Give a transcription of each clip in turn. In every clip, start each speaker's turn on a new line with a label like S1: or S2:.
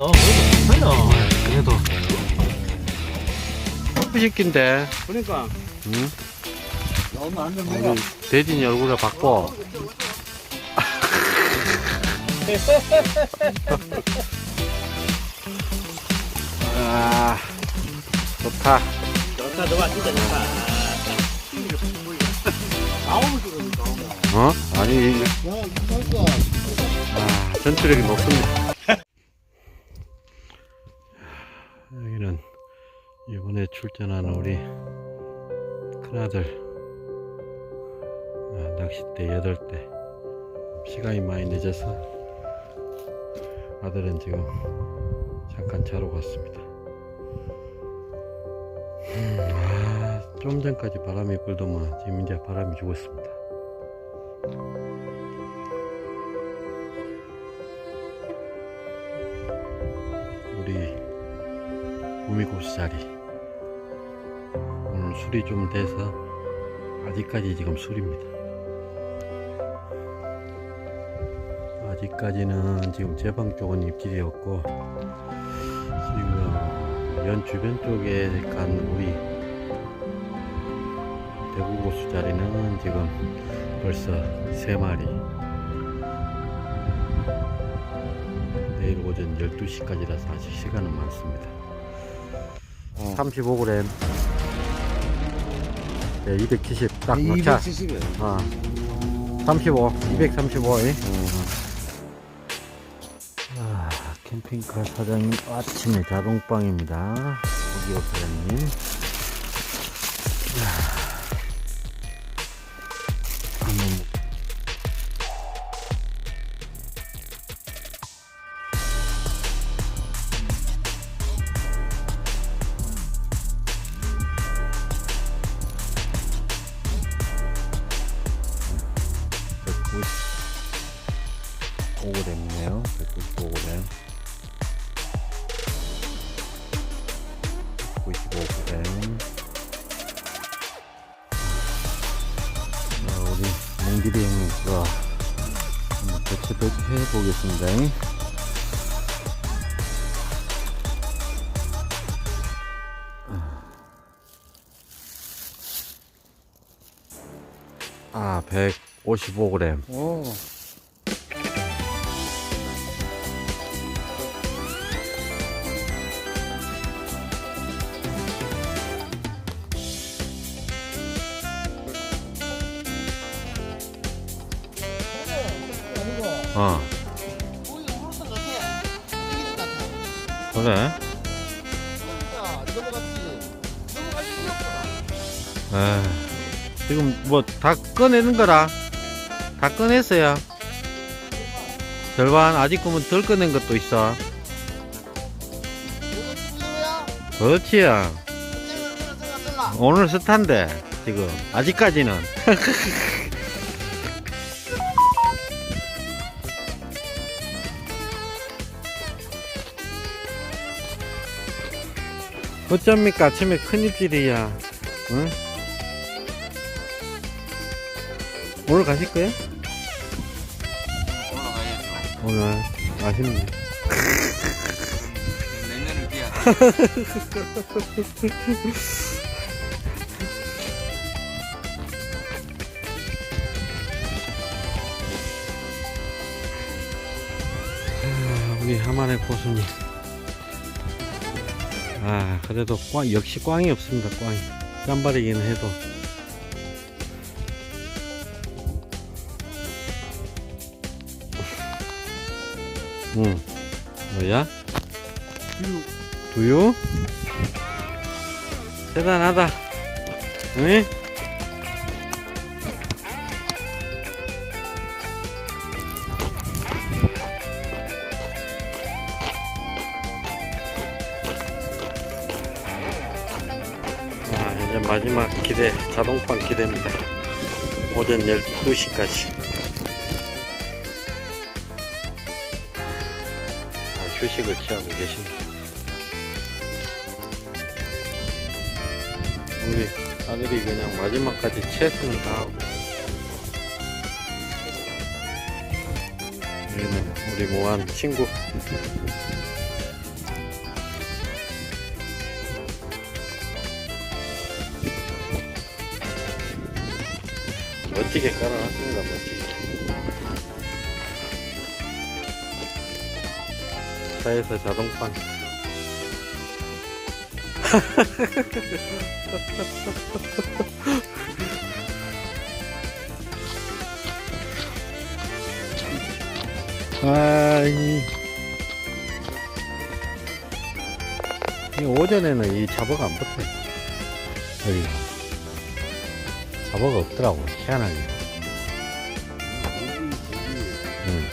S1: 어, 그래도 괜찮아요. 그래도.
S2: 부식긴데
S1: 그러니까.
S2: 응?
S1: 너무 안
S2: 우리 대진이 얼굴에 바꿔 아 좋다
S1: 좋다, 너가 진짜 좋다. 나오면.
S2: 어? 아니
S1: 야, 이거
S2: 아, 전투력이 높습니다 여기는 이번에 출전하는 우리 큰아들 아, 낚싯대 8대. 시간이 많이 늦어서 아들은 지금 잠깐 자러 갔습니다. 음, 아, 좀 전까지 바람이 불더만 지금 이제 바람이 죽었습니다 7살이. 오늘 음, 술이 좀 돼서 아직까지 지금 술입니다. 아직까지는 지금 제 방 쪽은 입질이었고 지금 연 주변 쪽에 간 우리 대구고수 자리는 지금 벌써 3마리. 내일 오전 12시까지라서 아직 시간은 많습니다. 35g. 네, 270 딱 넣자.
S1: 270이에요.
S2: 어. 35, 235. 에? 아, 캠핑카 사장님 아침에 자동빵입니다. 고기호 사장님. 야. 105g이네요. 195고 램. 195고 램. 자, 우리 몽길이 형님과 한번 대체를 해보겠습니다. 아, 100 155g.
S1: 오.
S2: 어. 그래? 아, 지금 뭐 다 꺼내는 거라. 다 꺼냈어요. 절반 아직 그러면 덜 꺼낸 것도 있어.
S3: 찔러.
S2: 오늘 스탄데 지금 아직까지는. 어쩝니까 아침에 큰 입질이야. 응? 오늘 가실 거예요? 오늘 아쉽네.
S4: 내년을 비야.
S2: 아, 우리 하만의 고수님. 아, 그래도 꽝, 역시 꽝이 없습니다, 꽝이. 짠발이기는 해도. 응. 뭐야? 두유? 대단하다. 응? 아, 마지막 기대, 자동빵 기대입니다. 오전 12시까지. 휴식을 취하고 계십니다. 우리 아들이 그냥 마지막까지 최선을 다하고. 우리는 우리 모한 친구.
S1: 멋지게 깔아놨습니다 멋지게. 차에서 자동판. 아이. 이 오전에는 이 잡어가 안 붙어요. 여기가. 잡어가 없더라고, 희한하게. 응.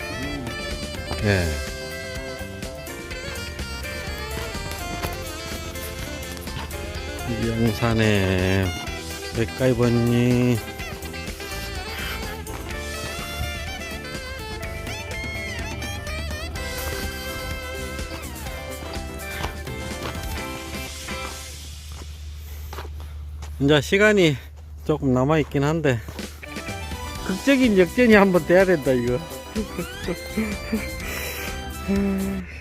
S1: 예. 이영산에 맥가이버니? 이제 시간이 조금 남아 있긴 한데 극적인 역전이 한번 돼야 된다 이거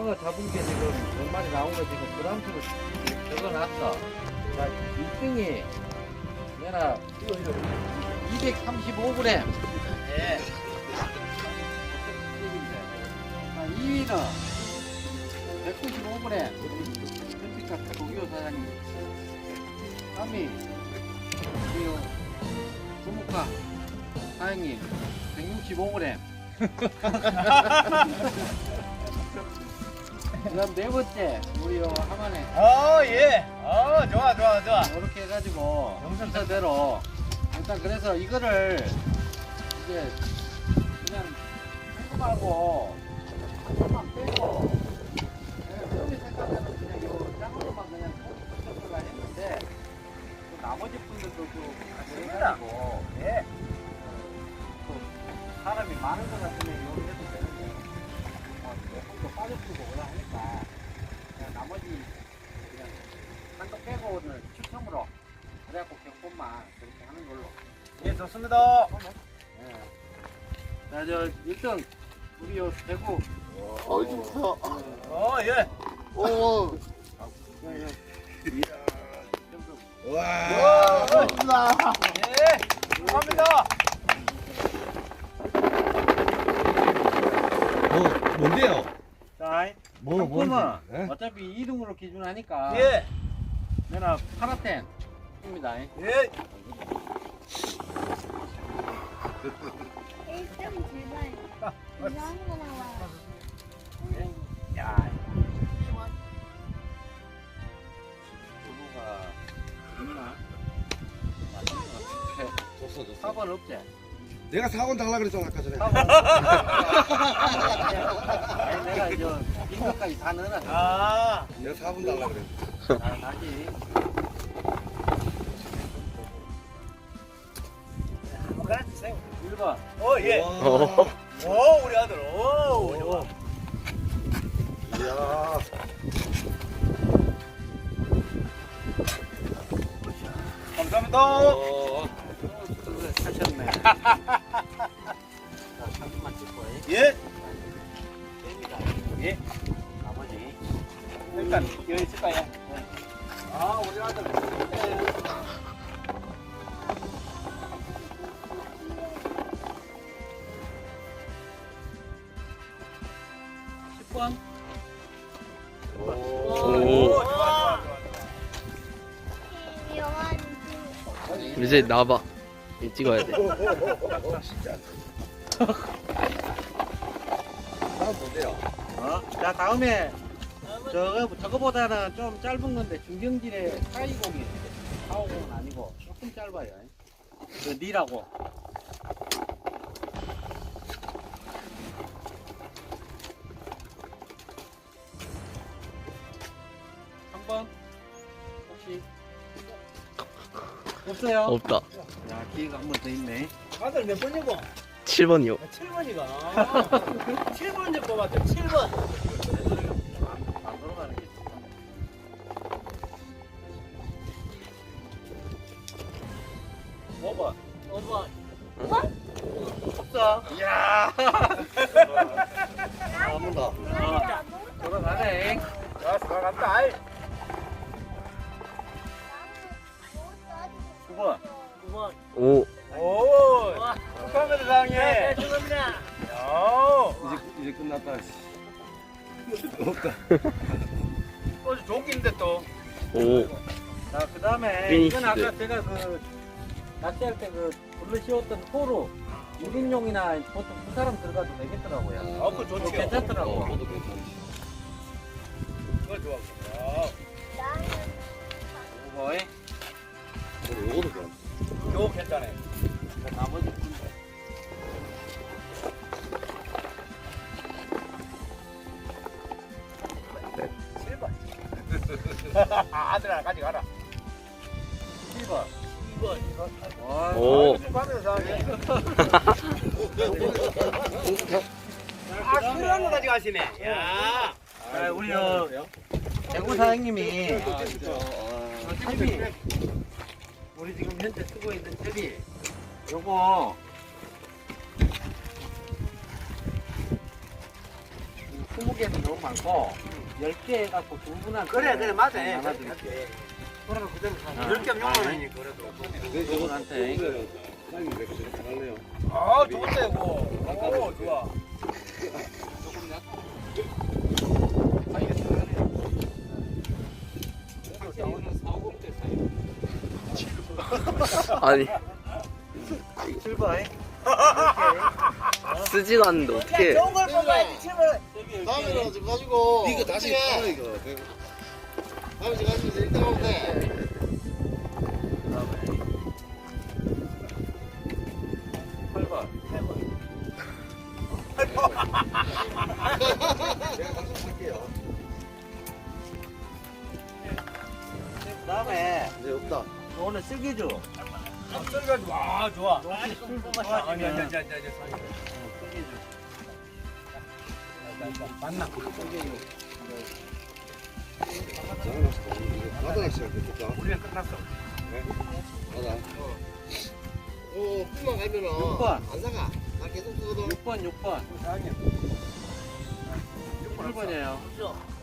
S1: 장어 잡은 게 지금 몇 마리 나온 거 지금 그람수로 적어놨어. 자, 1등이 얘나 235g. 예. 자, 2위는 195g. 우리 전직가 도기호 사장님. 3위 우리 조목화 사장님 165g. 그다음 네 번째 우리 요 하만에
S5: 어, 예. 어, 좋아, 좋아, 좋아.
S1: 이렇게 해가지고 순서대로 일단 그래서 이거를 이제 그냥 꼼꼼하고 조금만 빼고 그냥 처음에 생각하는 그냥 요 짱으로만 그냥 꼼꼼하게 했는데 또 나머지 분들도 좀 같이 해가지고
S5: 예.
S1: 또 사람이 많은 것 같으면 이렇게 해도 되는데 뭐 조금 더 빠져주고 오라 나머지 그냥 한쪽 빼고를 추첨으로 그래갖고 경품만 그렇게 하는 걸로
S5: 예, 좋습니다.
S1: 예. 자, 저 1등 우리 요 대구
S5: 어, 좀 커. 어, 예. 오. 와, 멋있다. 예, 축하합니다. 뭐, 뭔데요?
S1: 자,
S5: 뭐,
S1: 상품은
S5: 뭔지, 예?
S1: 어차피 2등으로 기준하니까
S5: 예,
S1: 내가 파라텐입니다.
S5: 예.
S6: 1점 제발 이상한 거 나와요.
S1: 야, 두부가 있나?
S5: 줬어 줬어
S1: 4번 없지?
S5: 내가 4원 달라 그랬잖아 아까 전에
S1: 4번 아니, 내가 이제 인도까지 다 넣어놨어
S7: 아.
S5: 내가 4분 달라 그랬어
S1: 아, 다시 1번
S7: 어 예.
S5: 와.
S7: 오 우리 아들. 오. 좋아.
S5: 이야
S7: 감사합니다.
S5: 어.
S1: 3분만 찍고
S7: 예.
S1: 됩니다
S7: 예.
S1: 나머지
S7: 일단 여기 있을까요?
S1: 아 우리 아들 번
S5: 오.
S7: 오, 좋아, 좋아, 좋아.
S6: 영환
S8: 이제 나봐. 이 찍어야 돼.
S5: 진짜 다음 뭔데요?
S1: 어? 자 다음에 저거 저거보다는 좀 짧은 건데 중경질의 420이 450은 아니고 조금 짧아요. 그 니라고. 한번 혹시 없어요?
S8: 없다.
S1: 야 기회가 한 번 더 있네.
S7: 아들 몇 번이고?
S8: 7번이요.
S7: 7번이가. 7번 좀 뽑았다. 7번.
S1: 안, 안 돌아가는 게 있어.
S7: 뭐 5번. 5번.
S1: 없어.
S7: 이야.
S5: 한번 더.
S1: 돌아가네.
S7: 아이.
S1: 9번.
S7: 9번.
S8: 오.
S7: 오. 축하합니다, 사장님. 네, 축하합니다. 야.
S5: 이제 이제 끝났다. 없다.
S7: 어제 조끼인데 또.
S8: 오.
S1: 자, 그 다음에
S8: 피니시드.
S1: 이건 아까 제가 그 낚시할 때 그 불러 씌웠던 포로 1인용이나 보통 두 사람 들어가도 되겠더라고요.
S7: 아, 그거 좋지요.
S1: 괜찮더라고.
S5: 어, 저도 괜찮지.
S7: 그거 좋아.
S1: 오버에
S5: 저도 요거도 괜찮아.
S7: 요 괜찮아.
S1: 나머지 분들.
S7: 칠번 아들 하나 가져가라.
S1: 7번.
S7: 2번.
S1: 와,
S8: 오.
S7: 축하합니다, 사장님. 아, 필요한 거 가져가시네. 야.
S1: 자, 우리 저 대구 사장님이
S5: 아.
S1: 우리 지금 현재 쓰고 있는 채비 요거 20개는 너무 많고 10개 해갖고 두 분한테
S7: 그래, 그래, 맞아. 그러면 그대로 사.
S1: 아.
S7: 이렇게 하면 6만 원이니, 그래도.
S5: 네, 저거
S1: 저분한테.
S5: 잘할래요.
S7: 아, 좋은데, 뭐. 오, 좋아.
S8: 아니,
S1: 7번
S8: 쓰지도 않는데 어떻게.
S7: 좋은 걸 뽑아야지, 7번.
S5: 다음에는 좀 가지고. 이거 다시 이거. 다음에 가지고 일단 오면 돼.
S1: 8번
S5: 제가 가서 살게요.
S1: 그 다음에
S5: 이제 없다.
S1: 오늘 쓸기죠
S7: 앞설가지고, 와, 좋아. 아니, 아니, 아니, 아니. 만나.
S5: 바다?
S7: 우리는 끝났어.
S5: 바다. 어, 꿈만 가면은
S1: 육 번.
S5: 안 사가. 나 계속 쓰거든.
S1: 6번 6번
S7: 사장님.
S1: 8번이에요
S7: 고기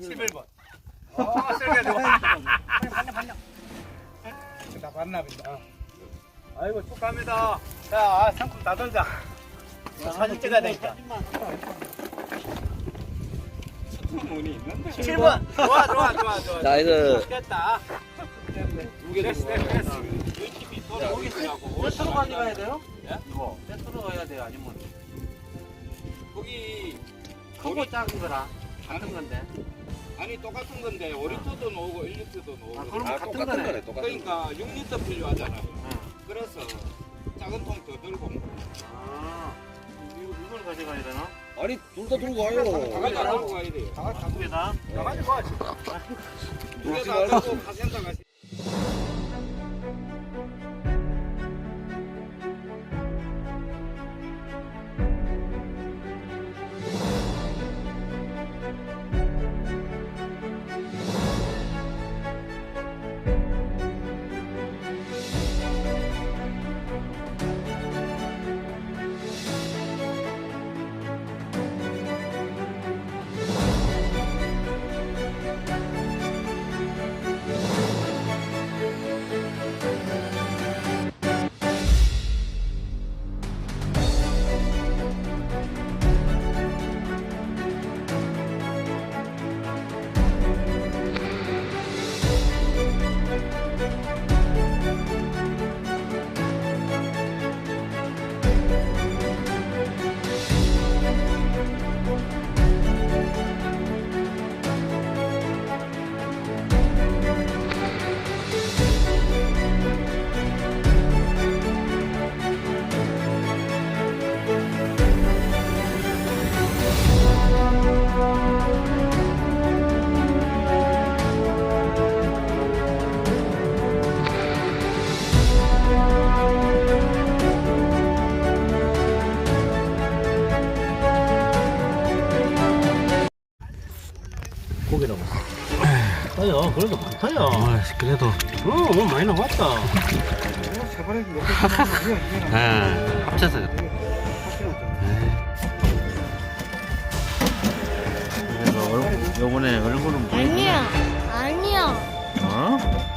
S7: 11번. 아, 설가 좋아. 반려, 반려. 다 반납입니다. 아이고, 축하합니다. 자, 상품 다 들자. 사진 찍어야 되니까. 7번. 좋아, 좋아, 좋아, 좋아.
S8: 나이스.
S7: 됐다.
S5: 두개
S7: 됐어. 됐어.
S1: 여기 세트로 가져가야 돼요? 이거 세트로 가야 돼요 아니면
S7: 거기
S1: 크고 작은 거라 같은 건데
S4: 아니 똑같은 건데 5리터도 나오고 1리터도 나오고.
S1: 아, 그럼
S5: 아
S1: 같은
S5: 똑같은
S1: 거네.
S5: 거네 똑같은 거
S4: 그러니까 6리터 필요하잖아요. 그래서 작은 통 더 들고.
S1: 아, 이거, 이걸 가져가야 되나?
S5: 아니 둘 다 들고 가요
S4: 다 가지고 가야 돼요.
S1: 두 개다?
S4: 가지고 가. 두개 다 들고 가센터 가시.
S1: 그래도 많다야.
S2: 아, 그래도.
S1: 응, 어, 많이 나왔다.
S2: 예, 합쳐서
S1: 그래. 그래서 얼- 요번에 얼굴은 보이구나. 아니야 아니야 어?